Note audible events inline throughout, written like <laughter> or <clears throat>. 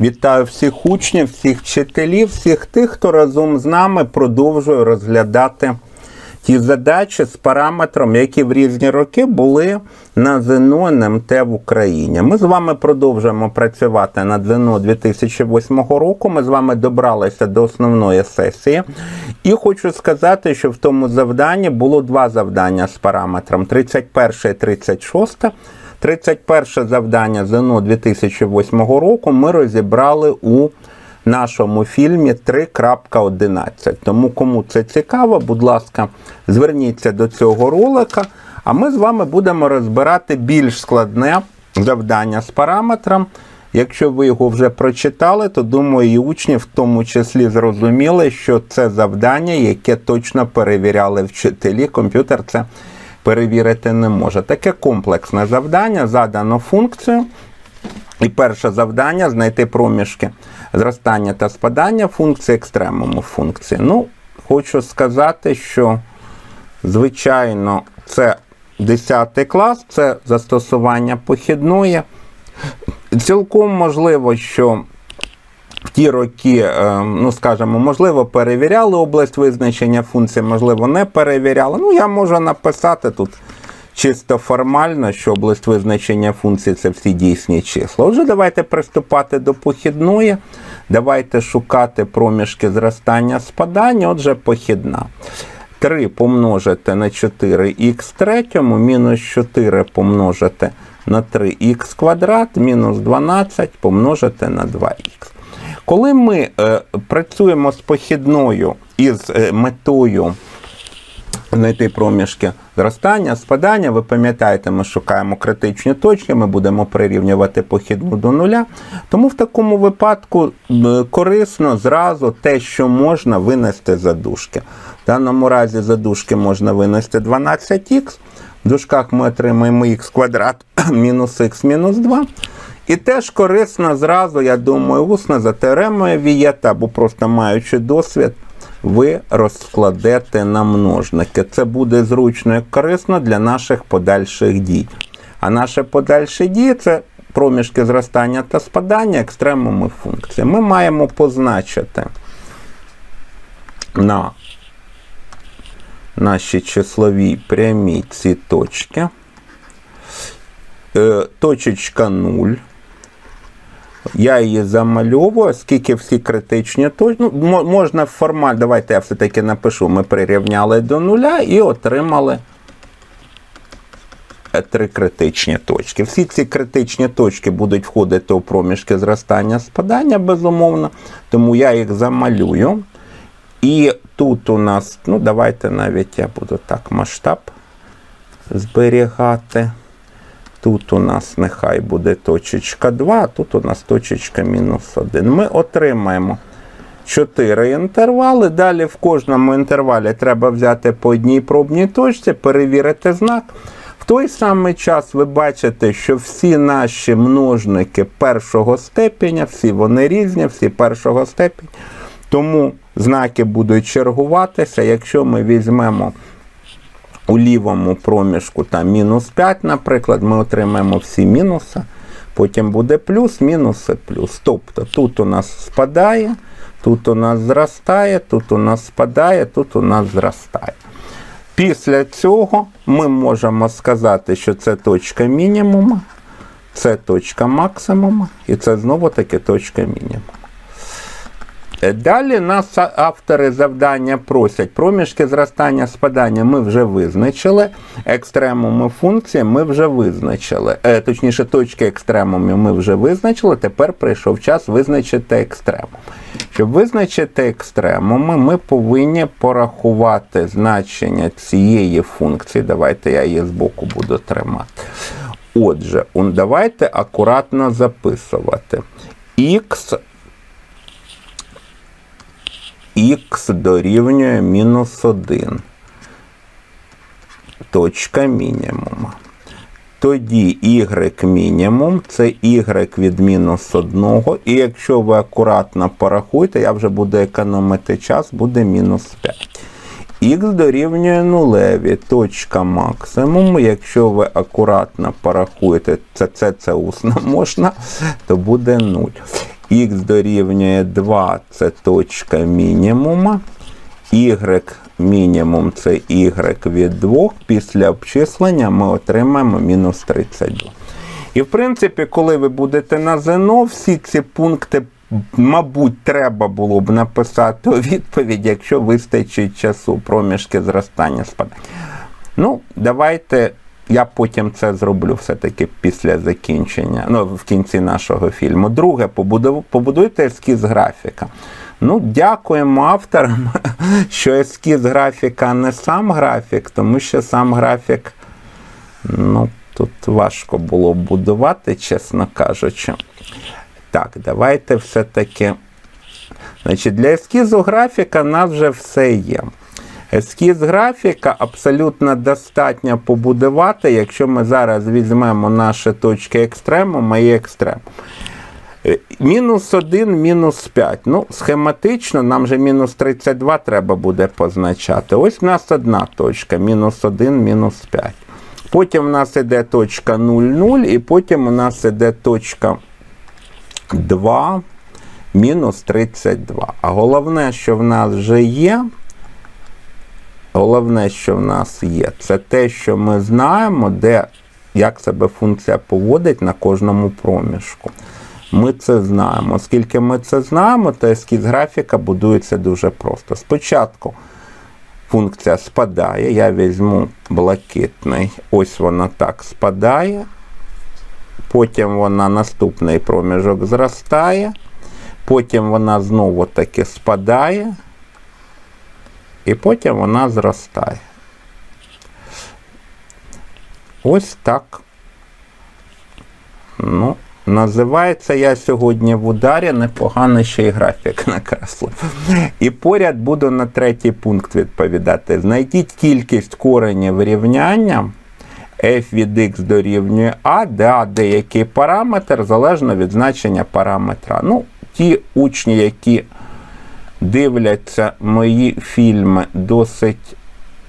Вітаю всіх учнів, всіх вчителів, всіх тих, хто разом з нами продовжує розглядати ті задачі з параметром, які в різні роки були на ЗНО НМТ в Україні. Ми з вами продовжуємо працювати над ЗНО 2008 року. Ми з вами добралися до основної сесії. І хочу сказати, що в тому завданні було два завдання з параметром 31 і 36. 31 завдання ЗНО 2008 року ми розібрали у нашому фільмі 3.11. Тому кому це цікаво, будь ласка, зверніться до цього ролика. А ми з вами будемо розбирати більш складне завдання з параметром. Якщо ви його вже прочитали, то думаю, і учні в тому числі зрозуміли, що це завдання, яке точно перевіряли вчителі. Комп'ютер це перевірити не може. Таке комплексне завдання задано функцію. І перше завдання знайти проміжки зростання та спадання функції екстремуму функції. Ну, хочу сказати, що, звичайно, це 10 клас, це застосування похідної. Цілком можливо, що в ті роки, е, ну скажімо, можливо, перевіряли область визначення функції, можливо, не перевіряли. Ну, я можу написати тут чисто формально, що область визначення функції це всі дійсні числа. Отже, давайте приступати до похідної. Давайте шукати проміжки зростання спадання. Отже, похідна. 3 помножити на 4х третьому, мінус 4 помножити на 3х квадрат, мінус 12 помножити на 2х. Коли ми е, працюємо з похідною із е, метою знайти проміжки зростання, спадання, ви пам'ятаєте, ми шукаємо критичні точки, ми будемо прирівнювати похідну до нуля. Тому в такому випадку корисно зразу те, що можна винести за дужки. В даному разі за дужки можна винести 12х. В дужках ми отримаємо х квадрат <clears throat> мінус х мінус 2. І теж корисно зразу, я думаю, усно за теоремою Вієта, або просто маючи досвід, ви розкладете на множники. Це буде зручно і корисно для наших подальших дій. А наші подальші дії це проміжки зростання та спадання екстремуми функції. Ми маємо позначити на нашій числовій прямій ці точки. Е, Точечка 0. Я її замальовую, оскільки всі критичні точки. Ну, мо- можна формально, давайте я все-таки напишу. Ми прирівняли до нуля і отримали е, три критичні точки. Всі ці критичні точки будуть входити у проміжки зростання спадання, безумовно. Тому я їх замалюю. І тут у нас, ну давайте навіть я буду так масштаб зберігати. Тут у нас нехай буде точечка 2, тут у нас точечка мінус 1. Ми отримаємо 4 інтервали. Далі в кожному інтервалі треба взяти по одній пробній точці, перевірити знак. В той самий час ви бачите, що всі наші множники першого степеня, всі вони різні, всі першого степеня. Тому знаки будуть чергуватися. Якщо ми візьмемо у лівому проміжку там мінус 5, наприклад, ми отримаємо всі мінуси. Потім буде плюс, мінус і плюс. Тобто тут у нас спадає, тут у нас зростає, тут у нас спадає, тут у нас зростає. Після цього ми можемо сказати, що це точка мінімума, це точка максимума, і це знову таки точка мінімуму. Е, Далі нас автори завдання просять. Проміжки зростання спадання ми вже визначили. Екстремуми функції ми вже визначили. Е, точніше, точки екстремумів ми вже визначили. Тепер прийшов час визначити екстремум. Щоб визначити екстремуми, ми повинні порахувати значення цієї функції. Давайте я її збоку буду тримати. Отже, давайте акуратно записувати. Х х дорівнює мінус 1. Точка мінімума. Тоді y мінімум це y від мінус 1. І якщо ви акуратно порахуєте, я вже буду економити час, буде мінус 5. Х дорівнює нулеві, точка максимуму. Якщо ви акуратно порахуєте, це це, це усно <laughs> можна, то буде 0. Х дорівнює 2 це точка мінімума, y мінімум це y від 2. Після обчислення ми отримаємо мінус 32. І в принципі, коли ви будете на ЗНО, всі ці пункти, мабуть, треба було б написати у відповідь, якщо вистачить часу проміжки зростання спадання. Ну, давайте. Я потім це зроблю все-таки після закінчення, ну, в кінці нашого фільму. Друге, побудуйте ескіз графіка. Ну, дякуємо авторам, <laughs> що ескіз графіка не сам графік, тому що сам графік, ну, тут важко було будувати, чесно кажучи. Так, давайте все-таки. Значить, для ескізу графіка в нас вже все є. Ескіз графіка абсолютно достатньо побудувати, якщо ми зараз візьмемо наші точки екстремуму і екстрем. Е, Мінус 1, мінус 5. Ну, схематично нам же мінус 32 треба буде позначати. Ось в нас одна точка, мінус 1, мінус 5. Потім в нас іде точка 0, 0, і потім у нас іде точка 2, мінус 32. А головне, що в нас вже є, головне, що в нас є, це те, що ми знаємо, де, як себе функція поводить на кожному проміжку. Ми це знаємо. Оскільки ми це знаємо, то ескіз графіка будується дуже просто. Спочатку функція спадає, я візьму блакитний, ось вона так спадає. Потім вона наступний проміжок зростає, потім вона знову таки спадає, і потім вона зростає. Ось так. Ну, називається я сьогодні в ударі, непогано ще й графік накреслив. І поряд буду на третій пункт відповідати. Знайдіть кількість коренів рівняння f від x дорівнює a, де a деякий параметр залежно від значення параметра. Ну, ті учні, які дивляться мої фільми досить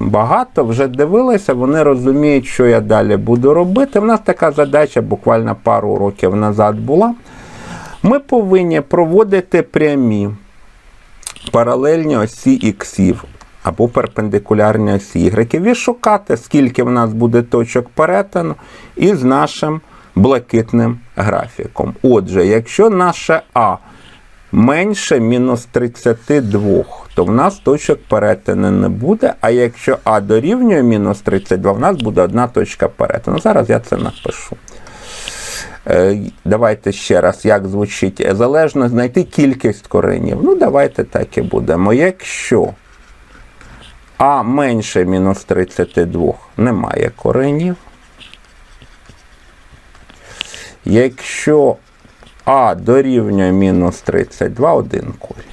багато, вже дивилися, вони розуміють, що я далі буду робити. У нас така задача буквально пару років назад була. Ми повинні проводити прямі паралельні осі іксів або перпендикулярні осі Y і шукати, скільки в нас буде точок перетину із нашим блакитним графіком. Отже, якщо наше А менше мінус 32, то в нас точок перетину не буде. А якщо А дорівнює мінус 32, в нас буде одна точка перетину. Зараз я це напишу. Е, Давайте ще раз, як звучить. Залежно знайти кількість коренів. Ну, давайте так і будемо. Якщо А менше мінус 32 немає коренів. Якщо А дорівнює мінус 32, один корінь.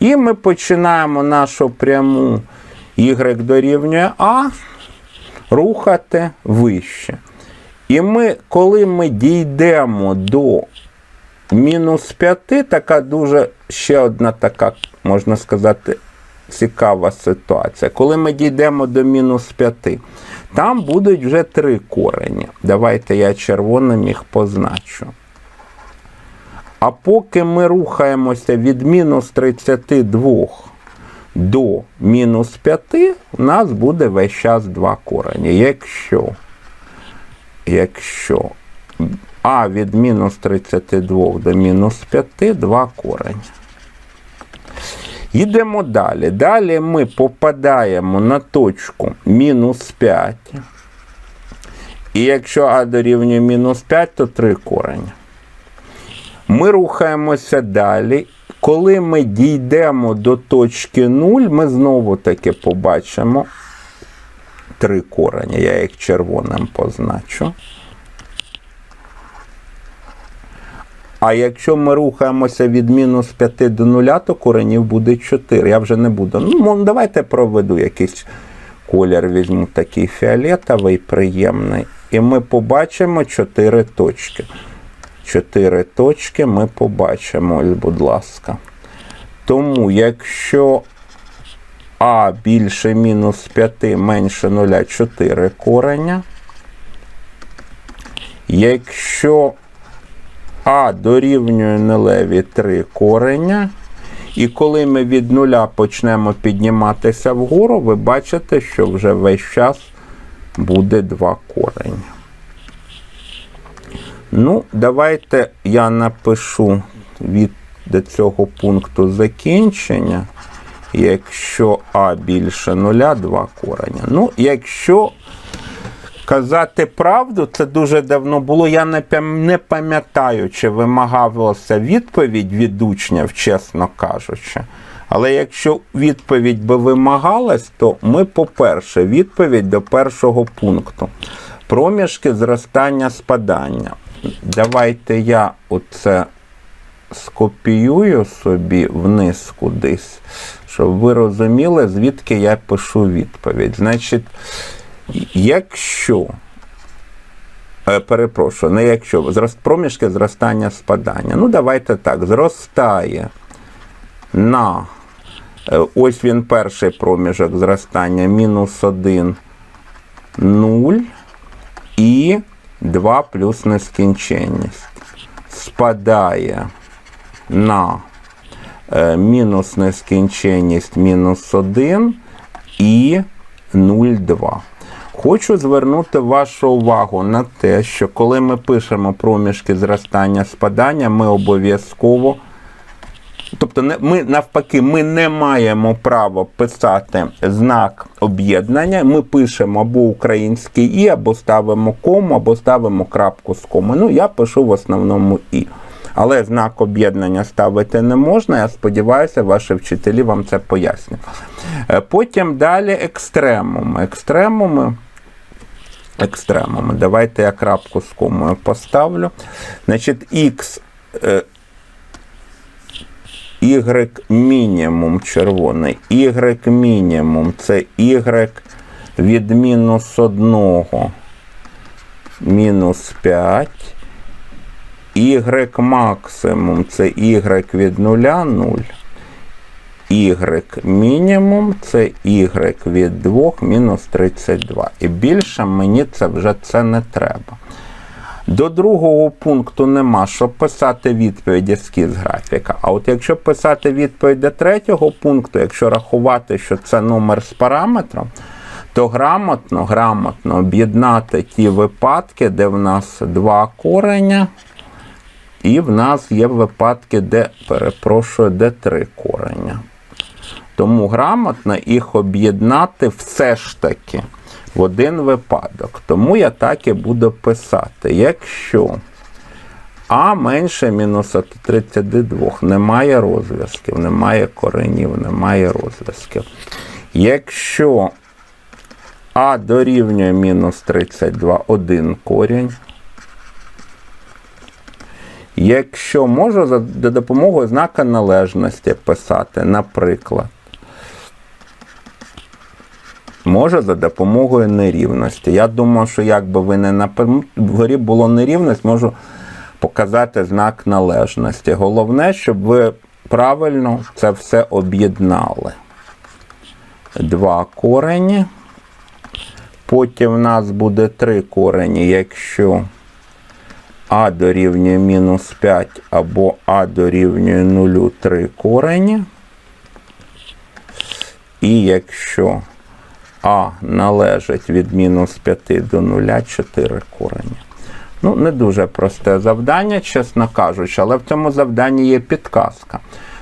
І ми починаємо нашу пряму y дорівнює А рухати вище. І ми, коли ми дійдемо до мінус 5, така дуже ще одна така, можна сказати, цікава ситуація. Коли ми дійдемо до мінус 5, там будуть вже три корені. Давайте я червоним їх позначу. А поки ми рухаємося від мінус 32 до мінус 5, у нас буде весь час два корені. Якщо, якщо А від мінус 32 до мінус 5, два корені. Йдемо далі. Далі ми попадаємо на точку мінус 5. І якщо А дорівнює мінус 5, то 3 корені. Ми рухаємося далі. Коли ми дійдемо до точки 0, ми знову таки побачимо три корені. Я їх червоним позначу. А якщо ми рухаємося від мінус 5 до 0, то коренів буде 4. Я вже не буду. Ну, давайте проведу якийсь колір, візьму такий фіолетовий, приємний. І ми побачимо 4 точки. 4 точки ми побачимо, будь ласка. Тому, якщо А більше мінус 5 менше 0, 4 кореня. Якщо А дорівнює нулеві 3 кореня. І коли ми від нуля почнемо підніматися вгору, ви бачите, що вже весь час буде 2 корення. Ну, давайте я напишу від до цього пункту закінчення. Якщо А більше нуля, 2 кореня. Ну, якщо казати правду, це дуже давно було. Я не пам'ятаю, чи вимагалася відповідь від учнів, чесно кажучи. Але якщо відповідь би вимагалась, то ми, по-перше, відповідь до першого пункту. Проміжки зростання спадання. Давайте я оце скопіюю собі вниз кудись, щоб ви розуміли, звідки я пишу відповідь. Значить, якщо, е, перепрошую, не якщо, зрост, проміжки зростання спадання. Ну, давайте так, зростає на, е, ось він перший проміжок зростання, мінус 1, 0 і 2 плюс нескінченність. Спадає на е, мінус нескінченність мінус 1 і 0,2. Хочу звернути вашу увагу на те, що коли ми пишемо проміжки зростання спадання, ми обов'язково. Тобто, ми навпаки, ми не маємо права писати знак об'єднання. Ми пишемо або український і, або ставимо кому, або ставимо крапку з кому. Ну, я пишу в основному і. Але знак об'єднання ставити не можна. Я сподіваюся, ваші вчителі вам це пояснять. Е, Потім далі екстремуми. Екстремуми. Екстремуми. Давайте я крапку з комою поставлю. Значить, Х Y мінімум червоний. Y мінімум це Y від мінус 1 мінус 5. Y максимум це Y від 0 0. Y мінімум це Y від 2 мінус 32. І більше мені це вже це не треба. До другого пункту нема, щоб писати відповідь ескіз графіка. А от якщо писати відповідь до третього пункту, якщо рахувати, що це номер з параметром, то грамотно, грамотно об'єднати ті випадки, де в нас два кореня, і в нас є випадки, де, перепрошую, де три кореня. Тому грамотно їх об'єднати все ж таки в один випадок. Тому я так і буду писати. Якщо А менше мінус 32, немає розв'язків, немає коренів, немає розв'язків. Якщо А дорівнює мінус 32, один корінь. Якщо можу за допомогою знака належності писати, наприклад, може за допомогою нерівності. Я думаю, що якби ви не напи- вгорі було нерівність, можу показати знак належності. Головне, щоб ви правильно це все об'єднали. Два корені. Потім в нас буде три корені, якщо а дорівнює мінус 5 або А дорівнює 0 3 корені. І якщо А належить від мінус 5 до 0 4 корені. Ну, не дуже просте завдання, чесно кажучи, але в цьому завданні є підказка.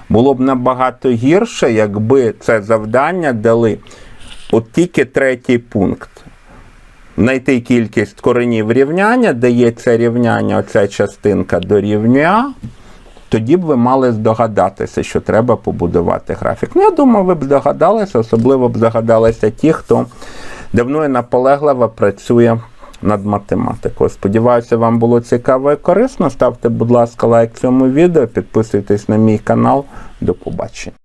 Було б набагато гірше, якби це завдання дали от тільки третій пункт знайти кількість коренів рівняння, це рівняння, оця частинка дорівнює А, тоді б ви мали здогадатися, що треба побудувати графік. Ну, я думаю, ви б здогадалися, особливо б здогадалися ті, хто давно і наполегливо працює над математикою. Сподіваюся, вам було цікаво і корисно. Ставте, будь ласка, лайк цьому відео, підписуйтесь на мій канал. До побачення.